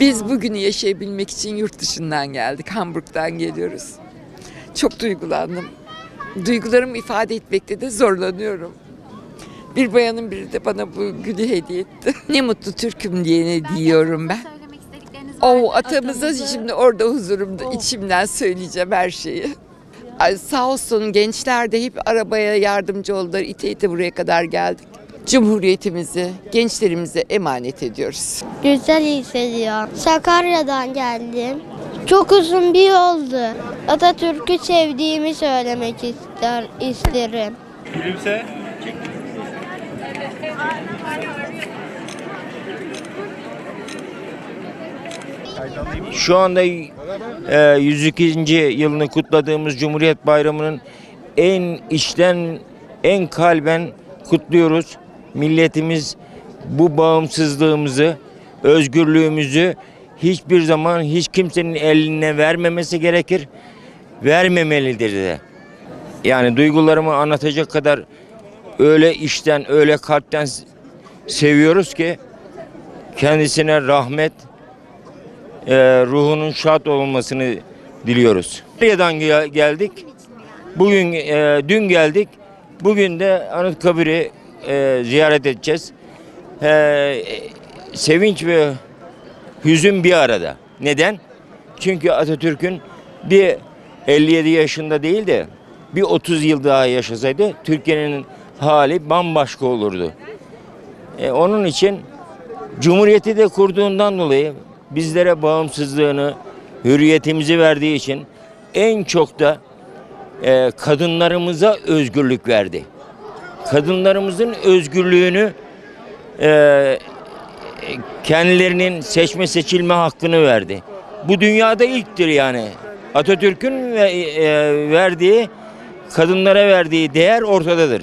Biz bugünü yaşayabilmek için yurt dışından geldik. Hamburg'dan geliyoruz. Çok duygulandım. Duygularımı ifade etmekte de zorlanıyorum. Bir bayanın biri de bana bu gülü hediye etti. ne mutlu Türk'üm diyene diyorum ben. O atamıza şimdi orada huzurumda Oh. içimden söyleyeceğim her şeyi. Ay, sağ olsun gençler de hep arabaya yardımcı oldular. İte ite buraya kadar geldik. Cumhuriyetimizi gençlerimize emanet ediyoruz. Güzel hissediyorum. Sakarya'dan geldim. Çok uzun bir yoldu. Atatürk'ü sevdiğimi söylemek ister, isterim. Gülümse. Şu anda e, 102. yılını kutladığımız Cumhuriyet Bayramı'nın en içten, en kalben kutluyoruz. Milletimiz bu bağımsızlığımızı, özgürlüğümüzü hiçbir zaman hiç kimsenin eline vermemesi gerekir. Vermemelidir de. Yani duygularımı anlatacak kadar öyle içten, öyle kalpten seviyoruz ki kendisine rahmet, e, ruhunun şad olmasını diliyoruz. Gel- geldik. Bugün e, dün geldik. Bugün de Anıtkabir'i e, ziyaret edeceğiz. E, sevinç ve hüzün bir arada. Neden? Çünkü Atatürk'ün bir 57 yaşında değil de bir 30 yıl daha yaşasaydı Türkiye'nin hali bambaşka olurdu. E, onun için Cumhuriyeti de kurduğundan dolayı bizlere bağımsızlığını, hürriyetimizi verdiği için en çok da e, kadınlarımıza özgürlük verdi. Kadınlarımızın özgürlüğünü e, kendilerinin seçme seçilme hakkını verdi. Bu dünyada ilktir yani. Atatürk'ün ve, e, verdiği kadınlara verdiği değer ortadadır.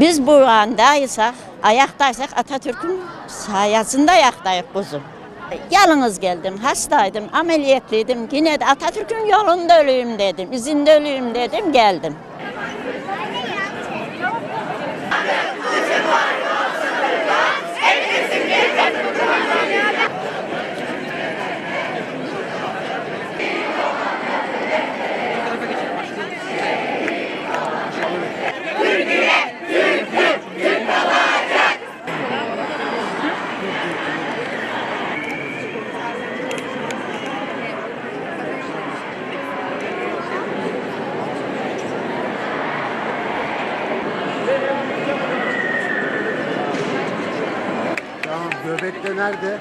Biz bu andaysak, ayaktaysak Atatürk'ün sayesinde ayaktayız kuzum. Yalnız geldim, hastaydım, ameliyatlıydım. Yine de Atatürk'ün yolunda öleyim dedim, izinde öleyim dedim, geldim. Bebek de nerede?